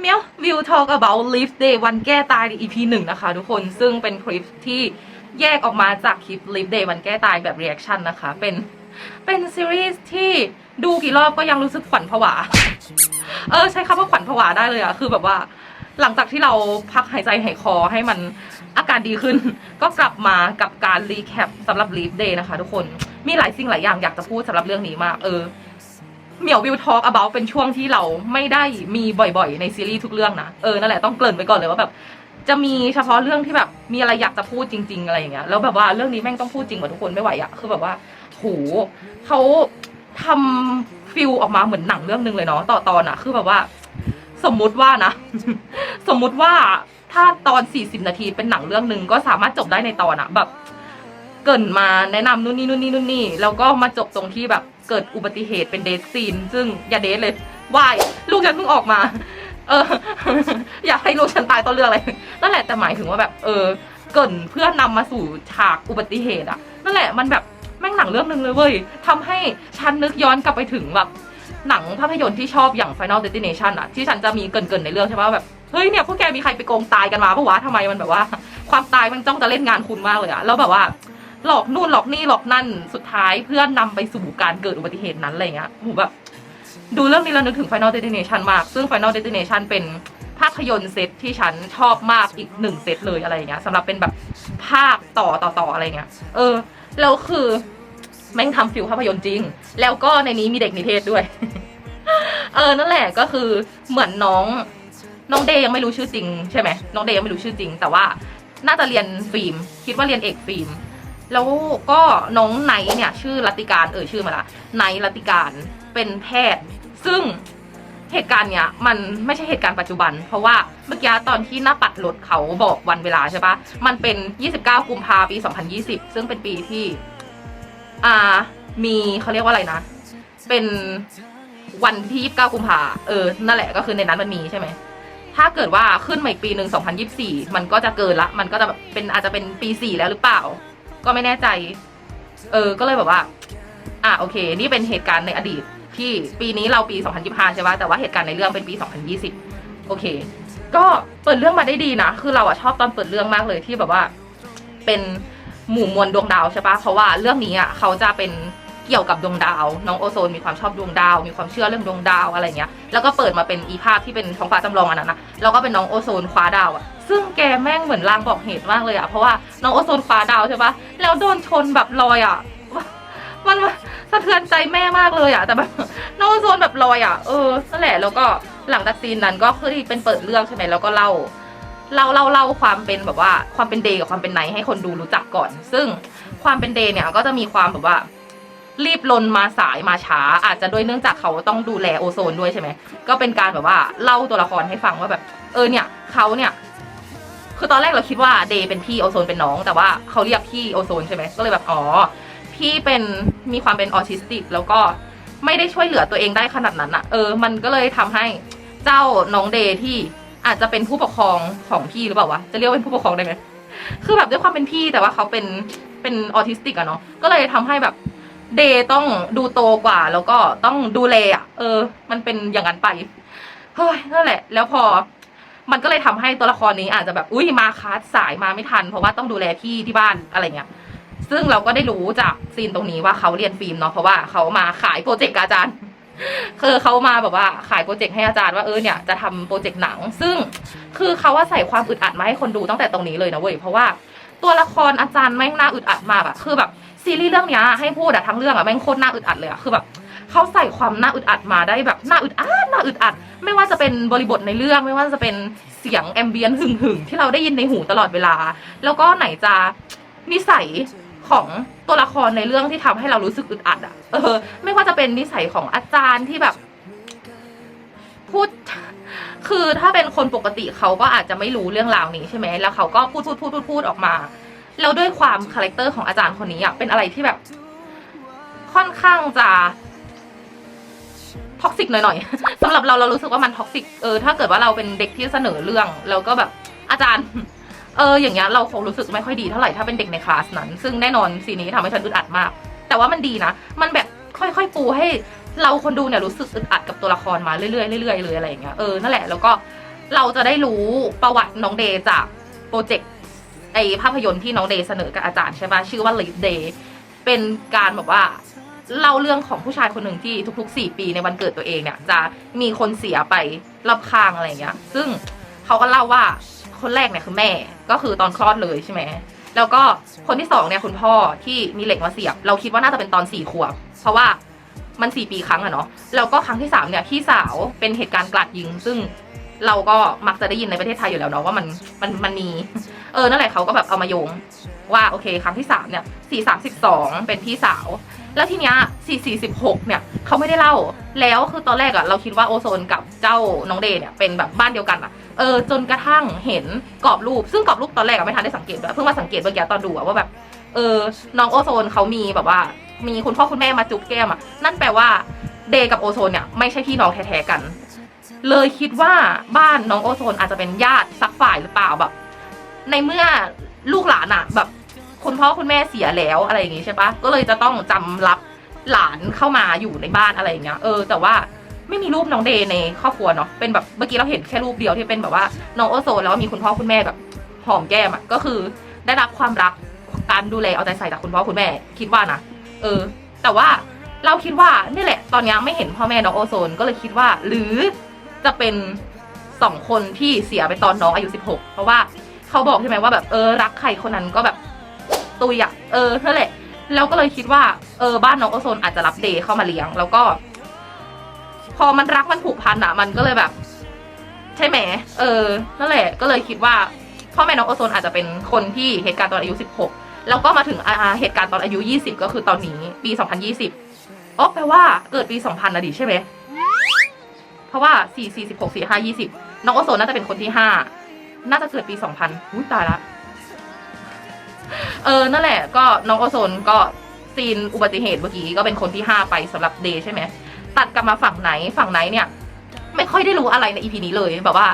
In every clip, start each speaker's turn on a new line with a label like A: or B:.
A: เมียว will talk about leaf day วันแก้ตายใน EP หนึ่งนะคะทุกคนซึ่งเป็นคลิปที่แยกออกมาจากคลิป leaf day วันแก้ตายแบบ reaction นะคะ เป็นเป็นซีรีส์ที่ดูกี่รอบก็ยังรู้สึกขวัญผวา เออ ใช้คำว่าขวัญผวาได้เลยอะคือแบบว่า หลังจากที่เราพักหายใจหายคอให้มันอาการดีขึ้น ก็กลับมากับการรีแคปสำหรับ leaf day นะคะทุกคนมีหลายสิ่งหลายอย่างอยากจะพูดสำหรับเรื่องนี้มาก เออ เหมียววิวทอล์ก about เป็นช่วงที่เราไม่ได้มีบ่อยๆ ในซีรีส์ทุกเรื่องนะ เออ นั่นแหละต้องเกริ่นไปก่อนเลยว่าแบบ จะมีเฉพาะเรื่องที่แบบมีอะไรอยากจะพูดจริง ๆ อะไรอย่างเงี้ย แล้วแบบว่าเรื่องนี้แม่งต้องพูดจริงกว่าทุกคนไม่ไหวอะคือแบบว่าโหเขาทำฟิลออกมาเหมือนหนังเรื่องหนึงเลยเนาะต่อตอนอะคือแบบว่า สมมุติว่านะ สมมุติว่าถ้าตอน 40 นาทีเป็นหนังเรื่องหนึ่งก็สามารถจบได้ในตอนอะแบบ เกรินมาแนะนำนู่นนี่นู่นนี่นู่นนี่แล้วก็มาจบตรงที่แบบ เกิดอุบัติเหตุเป็นเดทซีน ซึ่งอย่าเดทเลยวายลูกฉันเพิ่งออกมา เออ อยากให้ลูกฉันตายต้นเรื่องอะไรนั่นแหละแต่หมายถึงว่าแบบ เออ เกินเพื่อนำมาสู่ฉากอุบัติเหตุอะนั่นแหละมันแบบแม่งหนังเรื่องหนึ่งเลยเว้ยทำให้ฉันนึกย้อนกลับไปถึงแบบหนังภาพยนตร์ที่ชอบอย่าง Final Destination อะที่ฉันจะมีเกินๆในเรื่องใช่ไหมว่าแบบเฮ้ยเนี่ยพวกแกมีใครไปโกงตายกันมาปะวะทำไมมันแบบว่า ความตายมันจ้องจะเล่นงานคุณมากเลยอะแล้วแบบว่า หลอกนู่นหลอกนี่หลอกนั่นสุดท้ายเพื่อนนำไปสู่การเกิดอุบัติเหตุนั้นอะไรเงี้ยโหแบบดูเรื่องนี้แล้วนึกถึง Final Destination มาก ซึ่ง Final Destination เป็นภาพยนตร์เซตที่ฉันชอบมากอีกหนึ่งเซตเลยอะไรเงี้ยสำหรับเป็นแบบภาคต่อต่อต่ออะไรเงี้ย เออ แล้วคือแม่งทำฟิลภาพยนตร์จริง แล้วก็ในนี้มีเด็กนิเทศด้วย เออ นั่นแหละก็คือเหมือนน้องน้องเดย์ยังไม่รู้ชื่อจริง ใช่ไหมน้องเดย์ยังไม่รู้ชื่อจริง แต่ว่าน่าจะเรียนฟิล์ม คิดว่าเรียนเอกฟิล์ม แล้วก็น้องไนท์เนี่ย ชื่อรัติการเออชื่อมาละไนท์รัติการเป็นแพทย์ ซึ่งเหตุการณ์เนี้ยมันไม่ใช่เหตุการณ์ปัจจุบัน เพราะว่าเมื่อกี้ตอนที่หน้าปัดรถเขาบอกวันเวลาใช่ปะมันเป็น 29 กุมภาปี 2020 ซึ่งเป็นปีที่อ่ามีเขาเรียกว่าอะไรนะ เป็นวันที่ 29 กุมภาเออ นั่นแหละก็คือในนั้นมันมีใช่ไหม ถ้าเกิดว่าขึ้นมาอีกปีหนึ่ง2024 มันก็จะเกินละ มันก็จะเป็นอาจจะเป็นปี 4 แล้วหรือเปล่า ก็ไม่แน่ใจ เออ ก็เลยแบบว่า อะโอเค นี่เป็นเหตุการณ์ในอดีต ที่ปีนี้เราปี 2025 ใช่ปะแต่ว่าเหตุการณ์ในเรื่องเป็นปี 2020 โอเค ก็เปิดเรื่องมาได้ดีนะ คือเราอะชอบตอนเปิดเรื่องมากเลยที่แบบว่า เป็นหมู่มวลดวงดาวใช่ปะเพราะว่าเรื่องนี้อะเขาจะเป็น เกี่ยวกับดวงดาว น้องโอโซนมีความชอบดวงดาว มีความเชื่อเรื่องดวงดาวอะไรเงี้ย แล้วก็เปิดมาเป็นอีภาพที่เป็นท้องฟ้าจำลองอันนั้นนะแล้วก็เป็นน้องโอโซนคว้าดาวอะซึ่งแกแม่งเหมือนลางบอกเหตุมากเลยอะเพราะว่าน้องโอโซนคว้าดาวใช่ปะแล้วโดนชนแบบลอยอะมันสะเทือนใจแม่มากเลยอะแต่แบบน้องโอโซนแบบลอยอะเออนั่นแหละแล้วก็หลังจากซีนนั้นก็คือเป็นเปิดเรื่องใช่ไหมแล้วก็เล่าเล่าเล่าเล่าความเป็นแบบว่าความเป็นเดย์กับความเป็นไนท์ให้คนดูรู้จักก่อน ซึ่งความเป็นเดย์เนี่ยก็จะมีความแบบว่า รีบลนมาสายมาช้า อาจจะด้วยเนื่องจากเขาต้องดูแลโอโซนด้วยใช่ไหมก็เป็นการแบบว่าเล่าตัวละครให้ฟังว่าแบบ เออเนี่ยเขาเนี่ย คือตอนแรกเราคิดว่าเดย์เป็นพี่โอโซนเป็นน้อง แต่ว่าเขาเรียกพี่โอโซนใช่ไหมก็เลยแบบอ๋อพี่เป็นมีความเป็นออทิสติก แล้วก็ไม่ได้ช่วยเหลือตัวเองได้ขนาดนั้นอะเออ มันก็เลยทำให้เจ้าน้องเดย์ที่อาจจะเป็นผู้ปกครองของพี่หรือเปล่าวะจะเรียกว่าเป็นผู้ปกครองได้ไหมคือแบบด้วยความเป็นพี่แต่ว่าเขาเป็นเป็นออทิสติกอะเนาะก็เลยทำให้แบบ เดย์ต้องดูโตกว่า แล้วก็ต้องดูแลอะเออ มันเป็นอย่างนั้นไปเฮ้ยนั่นแหละ แล้วพอ มันก็เลยทำให้ตัวละครนี้อาจจะแบบอุ้ยมาคัสสายมาไม่ทัน เพราะว่าต้องดูแลพี่ที่บ้านอะไรเงี้ยซึ่งเราก็ได้รู้จากซีนตรงนี้ว่าเขาเรียนฟิล์มเนาะเพราะว่าเขามาขายโปรเจกต์อาจารย์คือเขามาแบบว่าขายโปรเจกต์ให้อาจารย์ว่าเออเนี่ยจะทำโปรเจกต์หนัง ซึ่งคือเขาว่าใส่ความอึดอัดมาให้คนดูตั้งแต่ตรงนี้เลยนะเว้ยเพราะว่าตัวละครอาจารย์แม่งน่าอึดอัดมากอะคือแบบ ซีรีส์เรื่องเนี้ยให้พูดอะทั้งเรื่องอะแม่งโคตรน่าอึดอัดเลยอะคือแบบเขาใส่ความน่าอึดอัดมาได้แบบน่าอึดอัดน่าอึดอัด ไม่ว่าจะเป็นบริบทในเรื่องไม่ว่าจะเป็นเสียงแอมเบียนหึ่งหึงที่เราได้ยินในหูตลอดเวลา แล้วก็ไหนจะนิสัยของตัวละครในเรื่องที่ทำให้เรารู้สึกอึดอัดอะเออ ไม่ว่าจะเป็นนิสัยของอาจารย์ที่แบบพูดคือถ้าเป็นคนปกติเขาก็อาจจะไม่รู้เรื่องราวนี้ใช่ไหมแล้วเขาก็พูดพูดพูดพูดพูดออกมา แล้วด้วยความคาแรคเตอร์ของอาจารย์คนนี้อะเป็นอะไรที่แบบ ค่อนข้างจะท็อกซิกหน่อยๆสำหรับเราเรารู้สึกว่ามันท็อกซิกเออถ้าเกิดว่าเราเป็นเด็กที่เสนอเรื่องแล้วก็แบบอาจารย์เอออย่างเงี้ยเราคงรู้สึกไม่ค่อยดีเท่าไหร่ถ้าเป็นเด็กในคลาสนั้น ซึ่งแน่นอนสีนี้ทำให้ฉันอึดอัดมาก แต่ว่ามันดีนะ มันแบบค่อยๆปูให้เราคนดูเนี่ยรู้สึกอึดอัดกับตัวละครมาเรื่อยๆเรื่อยๆเลยอะไรอย่างเงี้ยเออนั่นแหละแล้วก็เราจะได้รู้ประวัติน้องเดย์จากโปรเจกต์ ไอภาพยนตร์ที่น้องเดย์เสนอกับอาจารย์ใช่ปะชื่อว่า Live Day เป็นการแบบว่าเล่าเรื่องของผู้ชายคนหนึ่งที่ทุกๆ 4 ปีในวันเกิดตัวเองเนี่ย จะมีคนเสียไปรอบข้างอะไรอย่างเงี้ย ซึ่งเขาก็เล่าว่าคนแรกเนี่ยคือแม่ก็คือตอนคลอดเลยใช่ไหมแล้วก็คนที่สองเนี่ยคุณพ่อที่มีเหล็กมาเสียบ เราคิดว่าน่าจะเป็นตอนสี่ขวบ เพราะว่ามันสี่ปีครั้งอะเนาะแล้วก็ครั้งที่สามเนี่ยพี่สาวเป็นเหตุการณ์กราดยิง ซึ่ง เราก็มักจะได้ยินในประเทศไทยอยู่แล้วเนาะว่ามันมันมันมี เออนั่นแหละเขาก็แบบเอามาโยงว่าโอเค ครั้งที่สามเนี่ยสี่สามสิบสองเป็นพี่สาว แล้วทีเนี้ยสี่สี่สิบหกเนี่ยเขาไม่ได้เล่า แล้วคือตอนแรกอะเราคิดว่าโอโซนกับเจ้าน้องเดย์เนี่ยเป็นแบบบ้านเดียวกันอะเออจนกระทั่งเห็นกรอบรูป ซึ่งกรอบรูปตอนแรกอะไม่ทันได้สังเกตด้วยเพิ่งมาสังเกตเมื่อกี้ตอนดูอะว่าแบบเออน้องโอโซนเขามีแบบว่า มีคุณพ่อคุณแม่มาจุ๊บแก้มอะนั่นแปลว่าเดย์กับโอโซนเนี่ยไม่ใช่พี่น้องแท้ๆกัน เลยคิดว่าบ้านน้องโอโซนอาจจะเป็นญาติสักฝ่ายหรือเปล่าแบบ ในเมื่อลูกหลานอะแบบ คุณพ่อคุณแม่เสียแล้วอะไรอย่างงี้ใช่ปะก็เลยจะต้องจำรับหลานเข้ามาอยู่ในบ้านอะไรอย่างเงี้ยเออแต่ว่าไม่มีรูปน้องเดย์ในครอบครัวเนาะเป็นแบบเมื่อกี้เราเห็นแค่รูปเดียวที่เป็นแบบว่าน้องโอโซนแล้วก็มีคุณพ่อคุณแม่แบบหอมแก้มอะก็คือได้รับความรักการดูแลเอาใจใส่จากคุณพ่อคุณแม่คิดว่านะเออ แต่ว่าเราคิดว่านี่แหละ ตอนเนี้ยไม่เห็นพ่อแม่น้องโอโซนก็เลยคิดว่า หรือ จะเป็นสองคนที่เสียไปตอนน้องอายุ 16 เพราะว่าเขาบอกใช่ไหมว่าแบบเออรักใครคนนั้นก็แบบตุยอะเออนั่นแหละแล้วก็เลยคิดว่าเออบ้านน้องโอโซนอาจจะรับเดย์เข้ามาเลี้ยง แล้วก็ พอมันรักมันผูกพันอะมันก็เลยแบบ ใช่ไหมเออนั่นแหละ ก็เลยคิดว่าพ่อแม่น้องโอโซนอาจจะเป็นคนที่เหตุการณ์ตอนอายุ 16 แล้วก็มาถึงอาเหตุการณ์ตอนอายุ 20 ก็คือตอนนี้ปี 2020อ๋อแปลว่าเกิดปี 2000นะดิใช่ไหม ราะว่า4 4 16 4 5 20น้องโอโซนน่าจะเป็นคนที่5น่าจะเกิดปี2000อุ้ยตายละเออนั่นแหละ ก็น้องโอโซนก็ซีนอุบัติเหตุเมื่อกี้ก็เป็นคนที่ห้าไปสำหรับเดย์ใช่ไหมตัดกลับมาฝั่งไหนฝั่งไหนเนี่ย ไม่ค่อยได้รู้อะไรในอีพีนี้เลยแบบว่า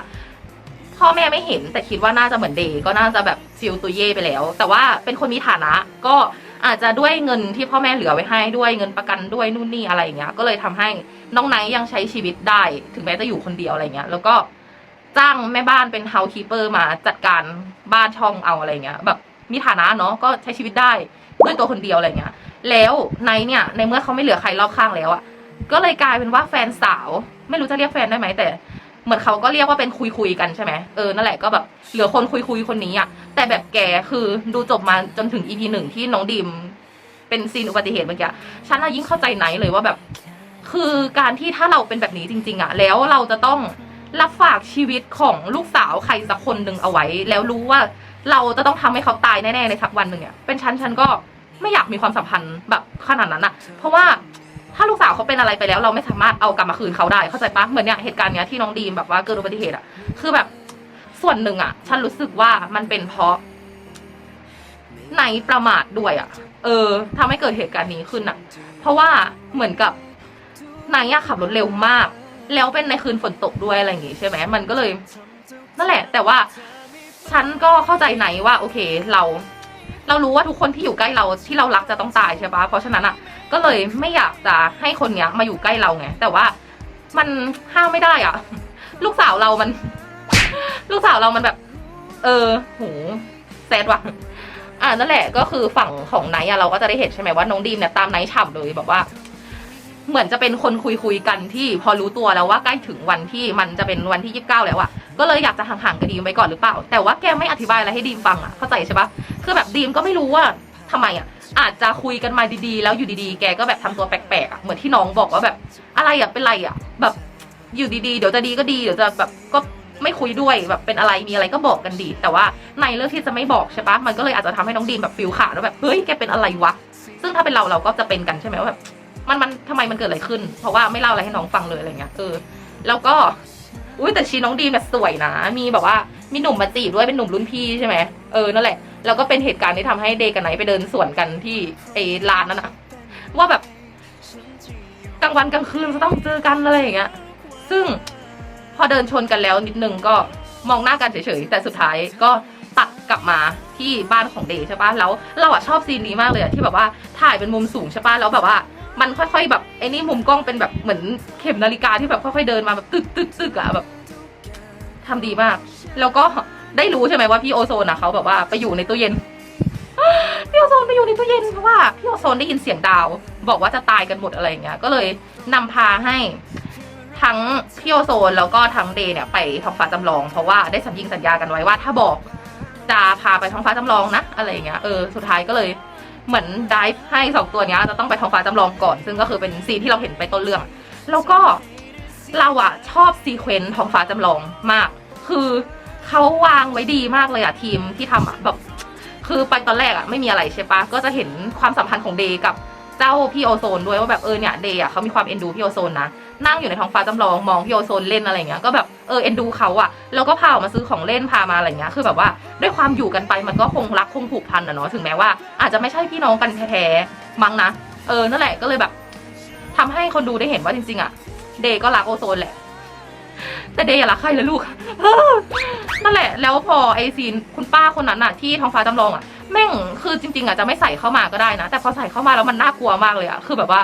A: พ่อแม่ไม่เห็นแต่คิดว่าน่าจะเหมือนเดย์ก็น่าจะแบบฟิลตุยเย่ไปแล้ว แต่ว่าเป็นคนมีฐานะก็ อาจจะด้วยเงินที่พ่อแม่เหลือไว้ให้ด้วยเงินประกันด้วยนู่นนี่อะไรอย่างเงี้ย ก็เลยทำให้น้องไนท์ยังใช้ชีวิตได้ ถึงแม้จะอยู่คนเดียวอะไรเงี้ย แล้วก็จ้างแม่บ้านเป็นเฮาส์คีเปอร์มาจัดการบ้านช่องเอาอะไรเงี้ย แบบมีฐานะเนาะก็ใช้ชีวิตได้ด้วยตัวคนเดียวอะไรเงี้ย แล้วไนท์เนี่ยในเมื่อเขาไม่เหลือใครรอบข้างแล้วอะก็เลยกลายเป็นว่าแฟนสาว ไม่รู้จะเรียกแฟนได้ไหมแต่ เหมือนเขาก็เรียกว่าเป็นคุยคุยกันใช่ไหมเออนั่นแหละก็แบบเหลือคนคุยคุยคนนี้อะแต่แบบแกคือดูจบมาจนถึงอีพีหนึ่งที่น้องดิม เป็นซีนอุบัติเหตุเมื่อกี้ฉันน่ะยิ่งเข้าใจไหนเลยว่าแบบ คือการที่ถ้าเราเป็นแบบนี้จริง ๆอะแล้วเราจะต้องรับฝากชีวิตของลูกสาวใครสักคนหนึ่งเอาไว้ แล้วรู้ว่าเราจะต้องทำให้เขาตายแน่ๆในสักวันหนึ่งเนี่ยเป็นฉันฉันก็ไม่อยากมีความสัมพันธ์แบบขนาดนั้นอะเพราะว่า ถ้าลูกสาวเขาเป็นอะไรไปแล้ว เราไม่สามารถเอากลับมาคืนเขาได้เข้าใจปะเหมือนเนี่ยเหตุการณ์เนี้ยที่น้องดีมแบบว่าเกิดอุบัติเหตุอะคือแบบส่วนหนึ่งอะฉันรู้สึกว่ามันเป็นเพราะในประมาทด้วยอะเออทำให้เกิดเหตุการณ์นี้ขึ้นอะเพราะว่าเหมือนกับนายขับรถเร็วมาก แล้วเป็นในคืนฝนตกด้วยอะไรอย่างงี้ใช่ไหมมันก็เลยนั่นแหละ แต่ว่าฉันก็เข้าใจไหนว่า โอเคเรา เรารู้ว่าทุกคนที่อยู่ใกล้เราที่เรารักจะต้องตายใช่ปะเพราะฉะนั้นอะ ก็เลยไม่อยากจะให้คนเนี้ยมาอยู่ใกล้เราไงแต่ว่ามันห้ามไม่ได้อะลูกสาวเรามัน ลูกสาวเรามันแบบ เออโหแซดว่ะอ่านั่นแหละก็คือฝั่งของไนท์อะเราก็จะได้เห็นใช่ไหมว่าน้องดีมเนี่ยตามไนท์ฉ่ำเลยแบบว่า เหมือนจะเป็นคนคุยคุยกันที่พอรู้ตัวแล้วว่าใกล้ถึงวันที่มันจะเป็นวันที่ยี่สิบเก้าแล้วอะก็เลยอยากจะห่างๆกับดีมไปก่อนหรือเปล่า แต่ว่าแกไม่อธิบายอะไรให้ดีมฟังอะเข้าใจใช่ปะคือแบบดีมก็ไม่รู้ว่าทำไมอะ อาจจะคุยกันมาดีๆ แล้วอยู่ดีๆ แกก็แบบทำตัวแปลกๆอะเหมือนที่น้องบอกว่าแบบ อะไรอะเป็นไรอะ แบบอยู่ดีๆ เดี๋ยวจะดีก็ดีเดี๋ยวจะแบบก็ไม่คุยด้วยแบบเป็นอะไรมีอะไรก็บอกกันดี แต่ว่าในเลือกที่จะไม่บอกใช่ปะมันก็เลยอาจจะทำให้น้องดีมแบบฟิลขาดแล้วแบบเฮ้ยแกเป็นอะไรวะซึ่งถ้าเป็นเราเราก็จะเป็นกันใช่ไหมว่าแบบมันมันทำไมมันเกิดอะไรขึ้น เพราะว่าไม่เล่าอะไรให้น้องฟังเลยอะไรเงี้ยเออแล้วก็อุ้ยแต่ชีน้องดีมแบบสวยนะ มีแบบว่ามีหนุ่มมาจีบด้วยเป็นหนุ่มรุ่นพี่ใช่ไหมเออนั่นแหละ แล้วก็เป็นเหตุการณ์ที่ทำให้เดย์กับไนท์ไปเดินสวนกันที่ไอ้ร้านนั้นอะว่าแบบกลางวันกลางคืนจะต้องเจอกันอะไรอย่างเงี้ย ซึ่งพอเดินชนกันแล้วนิดนึงก็มองหน้ากันเฉยๆแต่สุดท้ายก็ตัดกลับมาที่บ้านของเดย์ใช่ปะแล้วเราอะชอบซีนนี้มากเลยอะที่แบบว่าถ่ายเป็นมุมสูงใช่ปะแล้วแบบว่ามันค่อยๆแบบไอ้นี่มุมกล้องเป็นแบบเหมือนเข็มนาฬิกาที่แบบค่อยๆเดินมาแบบตึกตึกตึกอะแบบททำดีมาก แล้วก็ ได้รู้ใช่ไหมว่าพี่โอโซนอะเขาแบบว่าไปอยู่ในตู้เย็น พี่โอโซนไปอยู่ในตู้เย็นเพราะว่าพี่โอโซนได้ยินเสียงดาว บอกว่าจะตายกันหมดอะไรอย่างเงี้ย ก็เลยนำพาให้ทั้งพี่โอโซนแล้วก็ทั้งเดย์เนี่ยไปท้องฟ้าจำลอง เพราะว่าได้สัญญิงสัญญากันไว้ว่า ถ้าบอกจะพาไปท้องฟ้าจำลองนะอะไรอย่างเงี้ยเออสุดท้ายก็เลยเหมือนดิฟให้สองตัวเนี้ยจะต้องไปท้องฟ้าจำลองก่อน ซึ่งก็คือเป็นซีนที่เราเห็นไปต้นเรื่อง แล้วก็เราอะชอบซีเควนต์ท้องฟ้าจำลองมาก คือ เขาวางไว้ดีมากเลยอะทีมที่ทำอะแบบคือไปตอนแรกอะไม่มีอะไรใช่ปะก็จะเห็นความสัมพันธ์ของเดย์กับเจ้าพี่โอโซนด้วยว่าแบบเออเนี่ยเดย์อะเขามีความเอ็นดูพี่โอโซนนะนั่งอยู่ในท้องฟ้าจำลองมองพี่โอโซนเล่นอะไรเงี้ยก็แบบเออเอ็นดูเขาอะแล้วก็พาออกมาซื้อของเล่นพามาอะไรเงี้ยคือแบบว่าด้วยความอยู่กันไปมันก็คงรักคงผูกพันอะเนาะถึงแม้ว่าอาจจะไม่ใช่พี่น้องกันแท้ๆมั้งนะเออนั่นแหละก็เลยแบบทำให้คนดูได้เห็นว่าจริงๆอะเดย์ก็รักโอโซนแหละ แต่เดย์อย่ารักใครเลยลูกนั่นแหละ แล้วพอไอซีนคุณป้าคนนั้นอะที่ท้องฟ้าจำลองอะแม่งคือจริง ๆอะจะไม่ใส่เข้ามาก็ได้นะ แต่พอใส่เข้ามาแล้วมันน่ากลัวมากเลยอะคือแบบว่า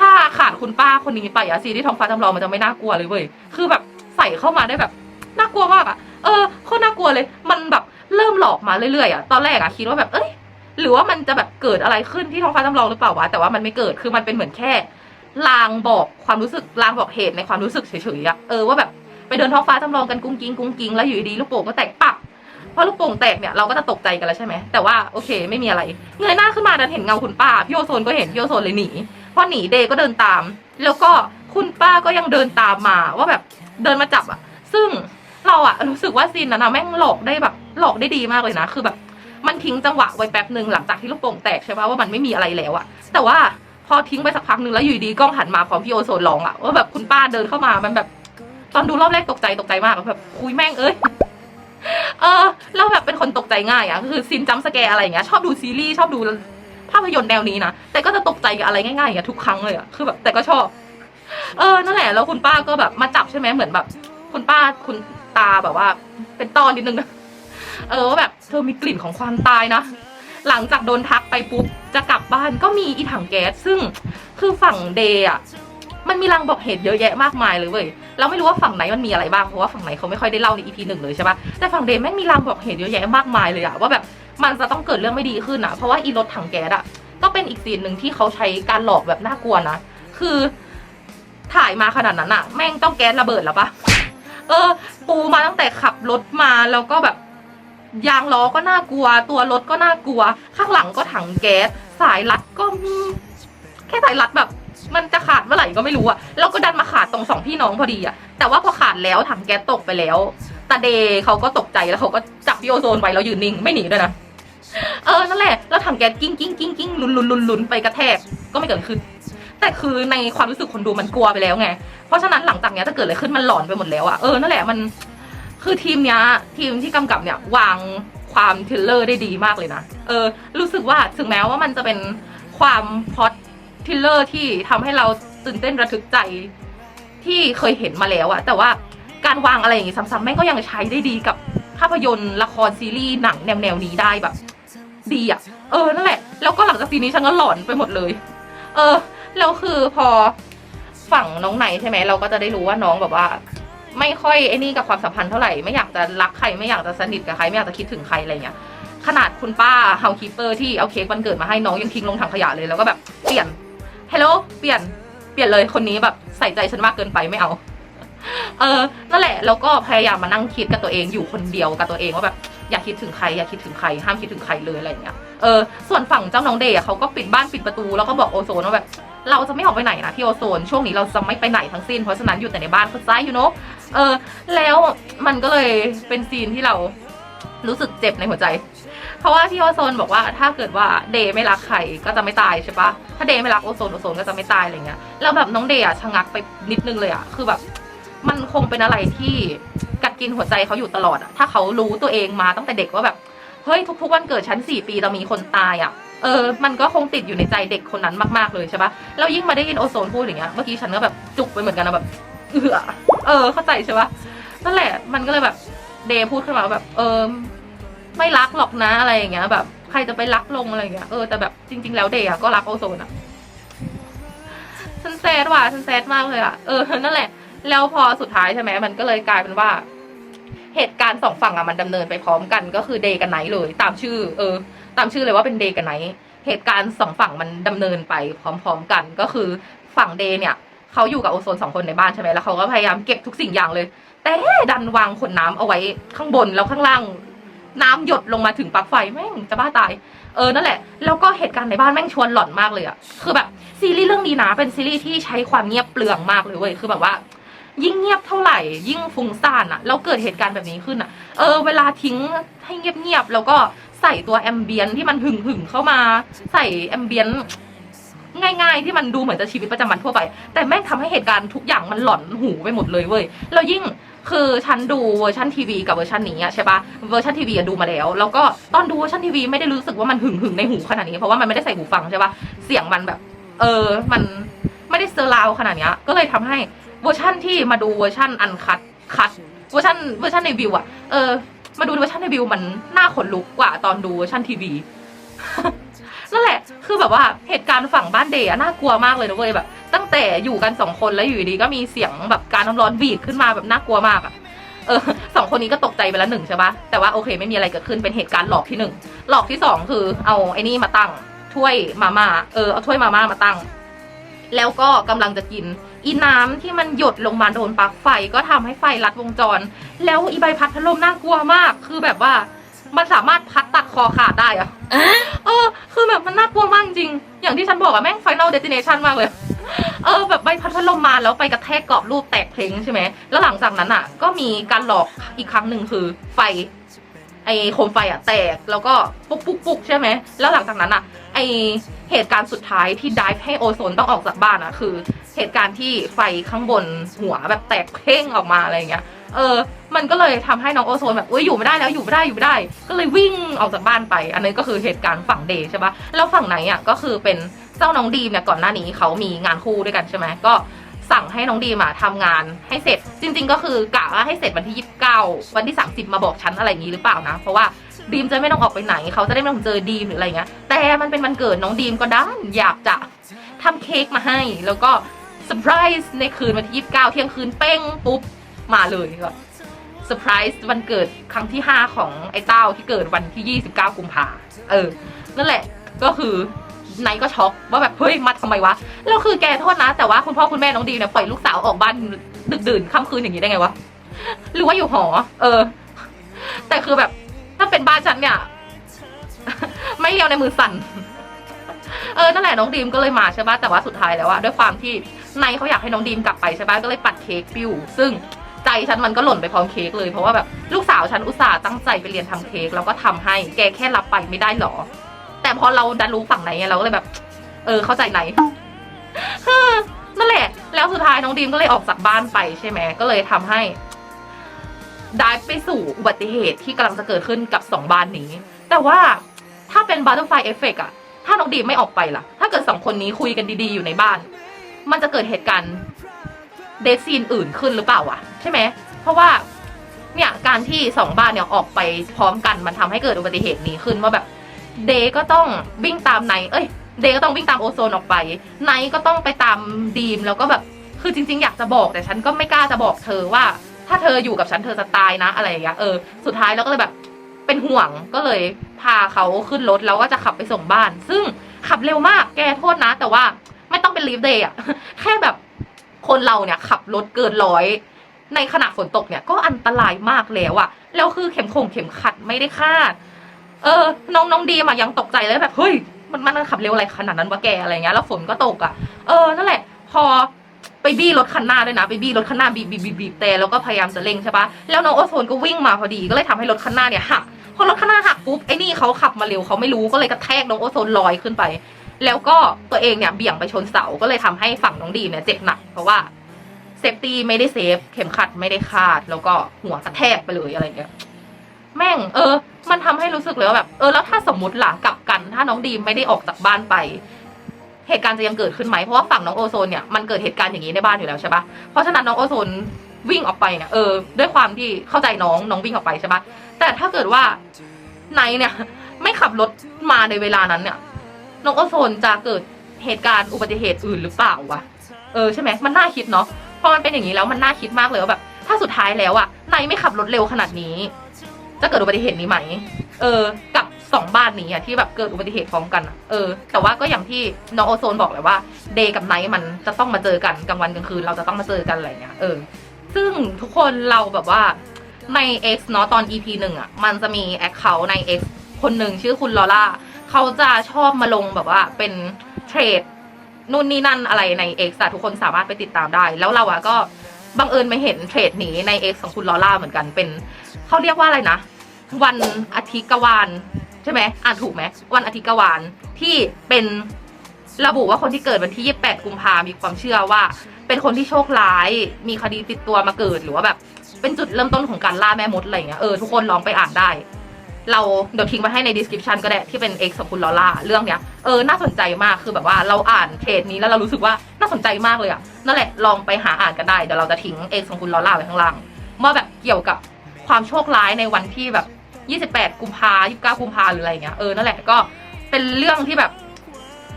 A: ถ้าขาดคุณป้าคนนี้ไปอะซีนที่ท้องฟ้าจำลองมันจะไม่น่ากลัวเลยเว้ยคือแบบใส่เข้ามาได้แบบน่ากลัวมากอะเออโคตรน่ากลัวเลย มันแบบเริ่มหลอกมาเรื่อยๆอะตอนแรกอะคิดว่าแบบเอ้ยหรือว่ามันจะแบบเกิดอะไรขึ้นที่ท้องฟ้าจำลองหรือเปล่าวะแต่ว่ามันไม่เกิดคือมันเป็นเหมือนแค่ ลางบอกความรู้สึกลางบอกเหตุในความรู้สึกเฉยๆอะเออว่าแบบไปเดินท้องฟ้าจำลองกันกุ้งกิ้งกุ้งกิ้งแล้วอยู่ดีๆลูกโป่งก็แตกปักพอลูกโป่งแตกเนี่ยเราก็จะตกใจกันแล้วใช่ไหมแต่ว่าโอเคไม่มีอะไร เงยหน้าขึ้นมาดันเห็นเงาคุณป้าพี่โอโซนก็เห็นพี่โอโซนเลยหนีพอหนีเดยก็เดินตาม แล้วก็คุณป้าก็ยังเดินตามมาว่าแบบเดินมาจับอะซึ่งเราอะรู้สึกว่าซีนนั้นนะแม่งหลอกได้แบบหลอกได้ดีมากเลยนะ คือแบบ มันทิ้งจังหวะไว้แป๊บหนึ่งหลังจากที่ลูกโป่งแตกใช่ปะว่ามันไม่มีอะไรแล้วอะแต่ว่า พอทิ้งไปสักพักหนึ่งแล้วอยู่ดีกล้องหันมาพร้อมพี่โอโซนร้องอะว่าแบบคุณป้าเดินเข้ามามันแบบ ตอนดูรอบแรกตกใจตกใจมากแบบคุยแม่งเอ้ยเออเราแบบเป็นคนตกใจง่ายอะคือซีนจัมป์สแกร์อะไรอย่างเงี้ยชอบดูซีรีส์ชอบดูภาพยนตร์แนวนี้นะแต่ก็จะตกใจกับอะไรง่ายๆอย่างเงี้ยทุกครั้งเลยอะคือแบบแต่ก็ชอบ เออนั่นแหละแล้วคุณป้าก็แบบมาจับใช่ไหมเหมือนแบบ คุณป้าคุณตาแบบว่า เป็นตอนนิดนึงนะเออว่าแบบเธอมีกลิ่นของความตายนะ หลังจากโดนทักไปปุ๊บจะกลับบ้านก็มีอีถังแก๊สซึ่งคือฝั่งเดย์อะมันมีรางบอกเหตุเยอะแยะมากมายเลยเว้ยเราไม่รู้ว่าฝั่งไหนมันมีอะไรบ้างเพราะว่าฝั่งไหนเขาไม่ค่อยได้เล่าในอีพีหนึ่งเลยใช่ปะแต่ฝั่งเดย์แม่งมีรางบอกเหตุเยอะแยะมากมายเลยอะว่าแบบมันจะต้องเกิดเรื่องไม่ดีขึ้นอะเพราะว่าอีรถถังแก๊สอะก็เป็นอีกซีนหนึ่งที่เขาใช้การหลอกแบบน่ากลัวนะคือถ่ายมาขนาดนั้นอะแม่งต้องแก๊สระเบิดแล้วปะเออ ปูมาตั้งแต่ขับรถมาแล้วก็แบบ ยางล้อก็น่ากลัว ตัวรถก็น่ากลัว ข้างหลังก็ถังแก๊สสายรัดก็มีแค่สายรัดแบบ มันจะขาดเมื่อไหร่ก็ไม่รู้อะแล้วก็ดันมาขาดตรงสองพี่น้องพอดีอะแต่ว่าพอขาดแล้วถังแก๊สตกไปแล้วตาเดเขาก็ตกใจแล้วเขาก็จับพี่โอโซนไว้แล้วยืนนิ่งไม่หนีด้วยนะเออนั่นแหละแล้วถังแก๊สกิ้งกิ้งกิ้งกิ้งลุนลุนลุนลุนไปกระแทกก็ไม่เกิดขึ้น แต่คือในความรู้สึกคนดูมันกลัวไปแล้วไงเพราะฉะนั้นหลังจากเนี้ยถ้าเกิดอะไรขึ้นมันหลอนไปหมดแล้วอะเออนั่นแหละมัน คือทีมเนี้ยทีมที่กำกับเนี่ยวางความทิลเลอร์ได้ดีมากเลยนะ เออ รู้สึกว่าถึงแม้ว่ามันจะเป็นความพอตทริลเลอร์ที่ทำให้เราตื่นเต้นระทึกใจที่เคยเห็นมาแล้วอะแต่ว่าการวางอะไรอย่างงี้ซ้ำๆแม่งก็ยังใช้ได้ดีกับภาพยนตร์ละครซีรีส์หนังแนวแนวๆนี้ได้แบบ ดีอะเออนั่นแหละ แล้วก็หลังจากซีนนี้ฉันก็หลอนไปหมดเลย เออแล้วคือพอฝั่งน้องไหนใช่ไหมเราก็จะได้รู้ว่าน้องแบบว่า ไม่ค่อยไอ้นี่กับความสัมพันธ์เท่าไหร่ไม่อยากจะรักใครไม่อยากจะสนิทกับใครไม่อยากจะคิดถึงใครอะไรเงี้ยขนาดคุณป้าเฮาคีเปอร์ที่เอาเค้กวันเกิดมาให้น้องยังทิ้งลงถังขยะเลยแล้วก็แบบเปลี่ยนฮัลโหลเปลี่ยนเปลี่ยนเลยคนนี้แบบใส่ใจฉันมากเกินไปไม่เอาเออนั่นแหละแล้วก็พยายามมานั่งคิดกับตัวเองอยู่คนเดียวกับตัวเองว่าแบบอย่าคิดถึงใครอย่าคิดถึงใครห้ามคิดถึงใครเลยอะไรเงี้ยเออส่วนฝั่งเจ้าน้องเดย์อเขาก็ปิดบ้านปิดประตูแล้วก็บอกโอโซนว่าแบบ เราจะไม่ออกไปไหนนะพี่โอโซนช่วงนี้เราจะไม่ไปไหนทั้งสิ้นเพราะฉะนั้นอยู่แต่ในบ้านเข้าใจอยู่เนาะเออ แล้วมันก็เลยเป็นซีนที่เรารู้สึกเจ็บในหัวใจ เพราะว่าพี่โอโซนบอกว่าถ้าเกิดว่าเดย์ไม่รักใครก็จะไม่ตายใช่ปะถ้าเดย์ไม่รักโอโซนโอโซนก็จะไม่ตายอะไรเงี้ยแล้วแบบน้องเดย์อะชะงักไปนิดนึงเลยอะคือแบบมันคงเป็นอะไรที่กัดกินหัวใจเขาอยู่ตลอดอะถ้าเขารู้ตัวเองมาตั้งแต่เด็กว่าแบบเฮ้ยทุกๆวันเกิดฉันสี่ปีจะมีคนตายอะ เออ มันก็คงติดอยู่ในใจเด็กคนนั้นมากๆเลยใช่ปะแล้วยิ่งมาได้ยินโอโซนพูดอย่างเงี้ย เมื่อกี้ฉันก็แบบจุกไปเหมือนกันนะแบบ เออเออ เข้าใจใช่ปะนั่นแหละ มันก็เลยแบบเดย์พูดขึ้นมาแบบ เออ ไม่รักหรอกนะอะไรอย่างเงี้ย แบบใครจะไปรักลงอะไรอย่างเงี้ย เออ แต่แบบจริง ๆ แล้วเดย์อะก็รักโอโซนอะฉันแซดว่ะ ฉันแซดมากเลยอะเออ นั่นแหละ แล้วพอสุดท้ายใช่ไหมมันก็เลยกลายเป็นว่า เหตุการณ์สองฝั่งอะมันดำเนินไปพร้อมกัน ก็คือเดย์กับไนท์เลย ตามชื่อ เออ ตามชื่อเลยว่าเป็นเดย์กับไนท์เหตุการณ์สองฝั่งมันดำเนินไปพร้อม ๆ กันก็คือฝั่งเดย์เนี่ยเขาอยู่กับโอโซนสองคนในบ้านใช่ไหมแล้วเขาก็พยายามเก็บทุกสิ่งอย่างเลย แต่ดันวางขวดน้ำเอาไว้ข้างบนแล้วข้างล่าง น้ำหยดลงมาถึงปลั๊กไฟแม่งจะบ้าตายเออนั่นแหละ แล้วก็เหตุการณ์ในบ้านแม่งชวนหลอนมากเลยอะคือแบบซีรีส์เรื่องนี้นะเป็นซีรีส์ที่ใช้ความเงียบเปลืองมากเลยเว้ยคือแบบว่า ยิ่งเงียบเท่าไหร่ ยิ่งฟุ้งซ่านอะแล้วเกิดเหตุการณ์แบบนี้ขึ้นอะเออเวลาทิ้งให้เงียบๆแล้วก็ ใส่ตัวแอมเบียนที่มันหึ่งหึงเข้ามา ใส่แอมเบียนง่ายๆ ที่มันดูเหมือนจะชีวิตประจำวันทั่วไป แต่แม่งทำให้เหตุการณ์ทุกอย่างมันหลอนหูไปหมดเลยเว้ยแล้วยิ่งคือฉันดูเวอร์ชันทีวีกับเวอร์ชันนี้อะใช่ปะเวอร์ชันทีวีอะดูมาแล้ว แล้วก็ตอนดูเวอร์ชันทีวีไม่ได้รู้สึกว่ามันหึงหึงในหูขนาดนี้เพราะว่ามันไม่ได้ใส่หูฟังใช่ปะเสียงมันแบบ เออมันไม่ได้เซอร์ราวขนาดนี้ก็เลยทำให้เวอร์ชันที่มาดูเวอร์ชันอันคัดคัดเวอร์ชันเวอร์ชันในวิวอะเออ มาดูเวอร์ชันในวิวมันน่าขนลุกกว่าตอนดูเวอร์ชันทีวีนั่นแหละ คือแบบว่าเหตุการณ์ฝั่งบ้านเดย์อะน่ากลัวมากเลยนะเว้ยแบบ ตั้งแต่อยู่กันสองคนแล้วอยู่ดีก็มีเสียงแบบการน้ำร้อนบีดขึ้นมาแบบน่ากลัวมากอะเออสองคนนี้ก็ตกใจไปแล้วหนึ่งใช่ปะแต่ว่าโอเคไม่มีอะไรเกิดขึ้นเป็นเหตุการณ์หลอกที่หนึ่งหลอกที่สองคือเอาไอ้นี่มาตั้งถ้วยมาม่าเออเอาถ้วยมาม่ามาตั้ง แล้วก็กำลังจะกิน อีน้ำที่มันหยดลงมาโดนปลั๊กไฟก็ทำให้ไฟลัดวงจร แล้วอีใบพัดพัดลมน่ากลัวมาก คือแบบว่ามันสามารถพัดตัดคอขาดได้อะเออ คือแบบมันน่ากลัวมากจริง อย่างที่ฉันบอกอะแม่ง Final Destination มากเลย เออ แบบใบพัดพัดลมมาแล้วไปกระแทกกรอบรูปแตกเพลงใช่ไหม แล้วหลังจากนั้นอะก็มีการหลอกอีกครั้งหนึ่งคือไฟ ไอโคมไฟอะแตก แล้วก็ปุ๊กปุ๊กปุ๊กใช่ไหม แล้วหลังจากนั้นอะไอเหตุการณ์สุดท้ายที่ดิฟให้โอโซนต้องออกจากบ้านอะคือ เหตุการณ์ที่ไฟข้างบนหัวแบบแตกเพ่งออกมาอะไรเงี้ย เออ มันก็เลยทำให้น้องโอโซนแบบเอ้ยอยู่ไม่ได้แล้วอยู่ไม่ได้อยู่ไม่ได้ ก็เลยวิ่งออกจากบ้านไป อันนี้ก็คือเหตุการณ์ฝั่งเดย์ใช่ปะแล้วฝั่งไหนอะก็คือเป็นเจ้าน้องดีมเนี่ยก่อนหน้านี้เขามีงานคู่ด้วยกันใช่ไหมก็สั่งให้น้องดีมอะทำงานให้เสร็จ จริง ๆ ก็คือกะว่าให้เสร็จวันที่ 29 วันที่ 30 มาบอกฉันอะไรอย่างนี้หรือเปล่านะ เพราะว่าดีมจะไม่ต้องออกไปไหน เขาจะได้ไม่ต้องเจอดีมหรืออะไรเงี้ยแต่มันเป็นวันเกิดน้องดีมก็ด้านอยากจะทำเค้กมาให้แล้วก็ ซอร์ไพรส์ในคืนวันที่ 29 เที่ยงคืนเป้งปุ๊บ มาเลยแบบเซอร์ไพรส์วันเกิดครั้งที่ 5 ของไอ้เต้าที่เกิดวันที่ 29 กุมภาเออ นั่นแหละก็คือไนก็ช็อกว่าแบบเฮ้ยมาทำไมวะแล้วคือแกโทษนะ แต่ว่าคุณพ่อคุณแม่น้องดีเนี่ยปล่อยลูกสาวออกบ้านดึกดื่นค่ำคืนอย่างนี้ได้ไงวะหรือว่าอยู่หอ เออ แต่คือแบบ ถ้าเป็นบ้านฉันเนี่ย ไม่เลียวในมือสั่นเออนั่นแหละน้องดีมก็เลยมาใช่ปะแต่ว่าสุดท้ายแล้วอะด้วยความที่ ไนเขาอยากให้น้องดีมกลับไปใช่ปะก็เลยปัดเค้กปิ้ว ซึ่งใจฉันมันก็หล่นไปพร้อมเค้กเลยเพราะว่าแบบลูกสาวฉันอุตส่าห์ตั้งใจไปเรียนทำเค้กแล้วก็ทำให้แกแค่รับไปไม่ได้หรอ แต่พอเราดันรู้ฝั่งไหนเราก็เลยแบบ เออเข้าใจไหนนั่นแหละ แล้วสุดท้ายน้องดีมก็เลยออกจากบ้านไปใช่ไหมก็เลยทำให้ได้ไปสู่อุบัติเหตุที่กำลังจะเกิดขึ้นกับสองบ้านนี้ แต่ว่าถ้าเป็น Butterfly Effect อะถ้าน้องดีมไม่ออกไปล่ะ ถ้าเกิดสองคนนี้คุยกันดีๆอยู่ในบ้าน มันจะเกิดเหตุการณ์เดซีนอื่นขึ้นหรือเปล่าวะใช่ไหม เพราะว่าเนี่ยการที่สองบ้านเนี่ยออกไปพร้อมกันมันทำให้เกิดอุบัติเหตุนี้ขึ้นว่าแบบเดย์ก็ต้องวิ่งตามไนเอ้ยเดย์ก็ต้องวิ่งตามโอโซนออกไปไนก็ต้องไปตามดีมแล้วก็แบบคือจริง ๆ อยากจะบอกแต่ฉันก็ไม่กล้าจะบอกเธอว่า ถ้าเธออยู่กับฉันเธอจะตายนะอะไรอย่างเงี้ยเออสุดท้ายแล้วก็เลยแบบเป็นห่วงก็เลยพาเขาขึ้นรถแล้วก็จะขับไปส่งบ้าน ซึ่งขับเร็วมากแกโทษนะ แต่ว่า ไม่ต้องเป็นลีฟเดย์อะแค่แบบคนเราเนี่ยขับรถเกินร้อยในขณะฝนตกเนี่ยก็อันตรายมากแล้วอะแล้วคือเข็มคงเข็มขัดไม่ได้คาด เออ น้องน้องดีมายังตกใจเลยแบบเฮ้ยมันมันขับเร็วอะไรขนาดนั้นวะแกอะไรเงี้ยแล้วฝนก็ตกอะเออนั่นแหละ พอไปบี้รถคันหน้าด้วยนะไปบี้รถคันหน้าบีบบีบบีบแต่แล้วก็พยายามจะเร่งใช่ปะแล้วน้องโอโซนก็วิ่งมาพอดีก็เลยทำให้รถคันหน้าเนี่ยหักพอรถคันหน้าหักปุ๊บไอ้นี่เขาขับมาเร็วเขาไม่รู้ก็เลยกระแทกน้องโอโซนลอยขึ้นไป แล้วก็ตัวเองเนี่ยเบี่ยงไปชนเสาก็เลยทำให้ฝั่งน้องดีมเนี่ยเจ็บหนัก เพราะว่าเซฟตี้ไม่ได้เซฟ เข็มขัดไม่ได้คาด แล้วก็หัวกระแทกไปเลยอะไรเงี้ยแม่ง เออ มันทำให้รู้สึกเลยว่าแบบเออแล้วถ้าสมมติหลังกลับกัน ถ้าน้องดีมไม่ได้ออกจากบ้านไป เหตุการณ์จะยังเกิดขึ้นไหมเพราะว่าฝั่งน้องโอโซนเนี่ยมันเกิดเหตุการณ์อย่างนี้ในบ้านอยู่แล้วใช่ปะเพราะฉะนั้นน้องโอโซนวิ่งออกไปเนี่ยเออด้วยความที่เข้าใจน้องน้องวิ่งออกไปใช่ปะแต่ถ้าเกิดว่าไนเนี่ย ไม่ขับรถมาในเวลานั้นเนี่ย น้องโอโซนจะเกิดเหตุการณ์อุบัติเหตุอื่นหรือเปล่าวะเออใช่ไหมมันน่าคิดเนาะพอมันเป็นอย่างนี้แล้วมันน่าคิดมากเลยว่าแบบ ถ้าสุดท้ายแล้วอะไนท์ไม่ขับรถเร็วขนาดนี้ จะเกิดอุบัติเหตุนี้ไหม เออ กับสองบ้านนี้อะที่แบบเกิดอุบัติเหตุพร้อมกันเออ แต่ว่าก็อย่างที่น้องโอโซนบอกเลยว่าเดย์กับไนท์มันจะต้องมาเจอกันกลางวันกลางคืนเราจะต้องมาเจอกันอะไรเงี้ยเออ ซึ่งทุกคนเราแบบว่าใน X เนาะตอน EP หนึ่งอะมันจะมีแอคเคาท์ใน X คนหนึ่งชื่อคุณลอล่า เขาจะชอบมาลงแบบว่าเป็นเทรดนู่นนี่นั่นอะไรใน X อะทุกคนสามารถไปติดตามได้ แล้วเราอะก็บังเอิญไปเห็นเทรดนี้ใน X ของคุณลอล่าเหมือนกันเป็นเขาเรียกว่าอะไรนะ วันอาทิตย์กวานใช่ไหมอ่านถูกไหมวันอาทิตย์กวานที่เป็นระบุว่าคนที่เกิดวันที่ 28 กุมภามีความเชื่อว่า เป็นคนที่โชคร้าย มีคดีติดตัวมาเกิดหรือว่าแบบ เป็นจุดเริ่มต้นของการล่าแม่มดอะไรเงี้ยเออทุกคนลองไปอ่านได้ เราเดี๋ยวทิ้งไว้ให้ใน description ก็ได้ที่เป็น X ของคุณลอล่าเรื่องเนี้ยเออน่าสนใจมากคือแบบว่าเราอ่านเทรดนี้แล้วเรารู้สึกว่าน่าสนใจมากเลยอะนั่นแหละลองไปหาอ่านกันได้เดี๋ยวเราจะทิ้ง X ของคุณลอล่าไว้ข้างล่างว่าแบบเกี่ยวกับความโชคร้ายในวันที่แบบ 28 กุมภา29 กุมภาหรืออะไรเงี้ยเออนั่นแหละก็เป็นเรื่องที่แบบ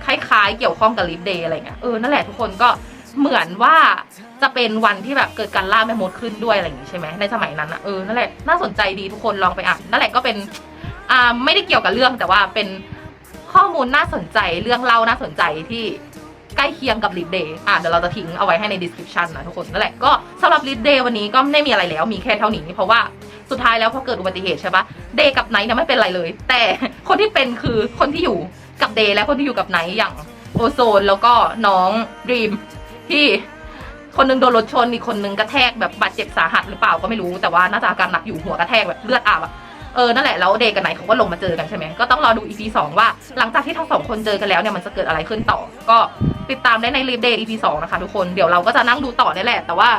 A: คล้ายๆเกี่ยวข้องกับลิฟเดย์อะไรเงี้ยเออนั่นแหละทุกคนก็ เหมือนว่าจะเป็นวันที่แบบเกิดการล่าแม่มดขึ้นด้วยอะไรอย่างงี้ใช่ไหมในสมัยนั้นอะเออนั่นแหละน่าสนใจดีทุกคนลองไปอ่านนั่นแหละก็เป็นอ่าไม่ได้เกี่ยวกับเรื่องแต่ว่าเป็นข้อมูลน่าสนใจเรื่องเล่าน่าสนใจที่ใกล้เคียงกับลิฟเดย์อ่าเดี๋ยวเราจะทิ้งเอาไว้ให้ใน description นะทุกคนนั่นแหละก็สำหรับลิฟเดย์วันนี้ก็ไม่มีอะไรแล้วมีแค่เท่านี้เพราะว่าสุดท้ายแล้วพอเกิดอุบัติเหตุใช่ปะเดย์กับไนท์เนี่ยไม่เป็นไรเลย แต่คนที่เป็นคือคนที่อยู่กับเดย์และคนที่อยู่กับไนท์อย่างโอโซนแล้วก็น้องดรีม ที่คนหนึงโดนรถชนอีกคนนึงกระแทกแบบบาดเจ็บสาหัสหรือเปล่าก็ไม่รู้แต่ว่าน่าจะอาการหนักอยู่หัวกระแทกแบบเลือดอาบอะเออนั่นแหละแล้วเดย์กับไนท์เขาก็ลงมาเจอกันใช่ไหมก็ต้องรอดู EP สองว่าหลังจากที่ทั้งสองคนเจอกันแล้วเนี่ยมันจะเกิดอะไรขึ้นต่อ ก็ติดตามได้ใน Live Day EP สองนะคะทุกคนเดี๋ยวเราก็จะนั่งดูต่อนี่แหละ แต่ว่า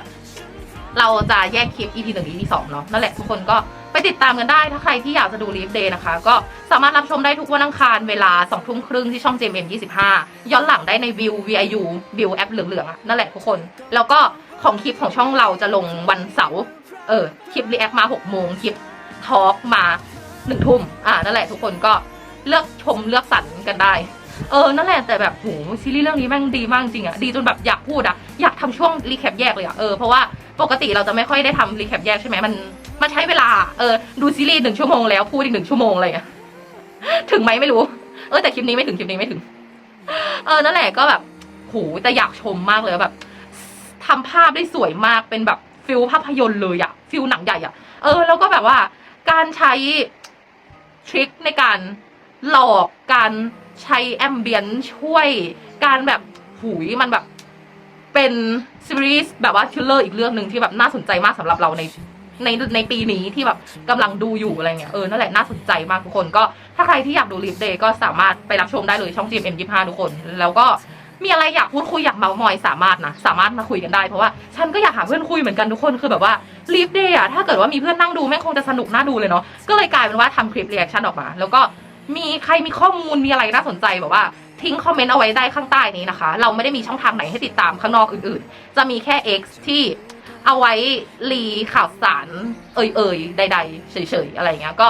A: เราจะแยกคลิป EP หนึ่ง EP สองเนาะนั่นแหละทุกคนก็ ไปติดตามกันได้ถ้าใครที่อยากจะดู Live Day นะคะ ก็สามารถรับชมได้ทุกวันอังคารเวลา2ทุ่มครึ่งที่ช่อง JMM 25 ย้อนหลังได้ในวิว VIU วิวแอปเหลืองๆอะนั่นแหละทุกคน แล้วก็ของคลิปของช่องเราจะลงวันเสาร์เออคลิปรีแอคมา6โมงคลิปทอล์กมาหนึ่งทุ่มอ่านั่นแหละทุกคนก็เลือกชมเลือกสรรกันได้ เออ นั่นแหละแต่แบบโหซีรีส์เรื่องนี้แม่งดีมากจริงอะดีจนแบบอยากพูดอะอยากทำช่วงรีแคปแยกเลยอะเออเพราะว่าปกติเราจะไม่ค่อยได้ทำรีแคปแยกใช่ไหมมัน มันใช้เวลา เออ ดูซีรีส์หนึ่งชั่วโมงแล้วพูดอีกหนึ่งชั่วโมงอะไรเงี้ยถึงไหมไม่รู้ เออแต่คลิปนี้ไม่ถึงคลิปนี้ไม่ถึง เออนั่นแหละก็แบบโหแต่อยากชมมากเลยแบบทำภาพได้สวยมากเป็นแบบฟิลภาพยนตร์เลยอะฟิลหนังใหญ่อะเออแล้วก็แบบว่า การใช้ทริคในการหลอกการใช้แอมเบียนช่วย การแบบหุยมันแบบเป็นซีรีส์แบบว่าคิลเลอร์อีกเรื่องหนึ่งที่แบบน่าสนใจมากสำหรับเราใน ในในปีนี้ที่แบบกำลังดูอยู่อะไรเงี้ยเออนั่นแหละน่าสนใจมากทุกคนก็ถ้าใครที่อยากดูลิฟเดย์ก็สามารถไปรับชมได้เลยช่อง GMM 25ทุกคน แล้วก็มีอะไรอยากพูดคุยอยากเมามอยสามารถนะสามารถมาคุยกันได้เพราะว่าฉันก็อยากหาเพื่อนคุยเหมือนกันทุกคนคือแบบว่าลิฟเดย์อะถ้าเกิดว่ามีเพื่อนนั่งดูแม่งคงจะสนุกน่าดูเลยเนาะก็เลยกลายเป็นว่าทำคลิปเรีแอคชั่นออกมา แล้วก็มีใครมีข้อมูลมีอะไรน่าสนใจแบบว่าทิ้งคอมเมนต์เอาไว้ได้ข้างใต้นี้นะคะ เราไม่ได้มีช่องทางไหนให้ติดตามข้างนอกอื่นๆ จะมีแค่ X ที่ เอาไว้รีข่าวสาร เอ่ยๆใด ๆ เฉยๆอะไรเงี้ยก็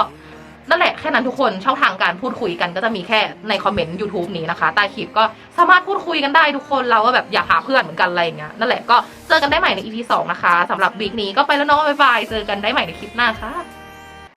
A: นั่นแหละแค่นั้นทุกคนช่องทางการพูดคุยกันก็จะมีแค่ในคอมเมนต์ YouTube นี้นะคะใต้คลิปก็สามารถพูดคุยกันได้ทุกคนเราก็แบบอยากหาเพื่อนเหมือนกันอะไรเงี้ยนั่นแหละก็เจอกันได้ใหม่ใน EP 2 นะคะสำหรับวีคนี้ก็ไปแล้วเนาะบ๊ายบายเจอกันได้ใหม่ในคลิปหน้าค่ะ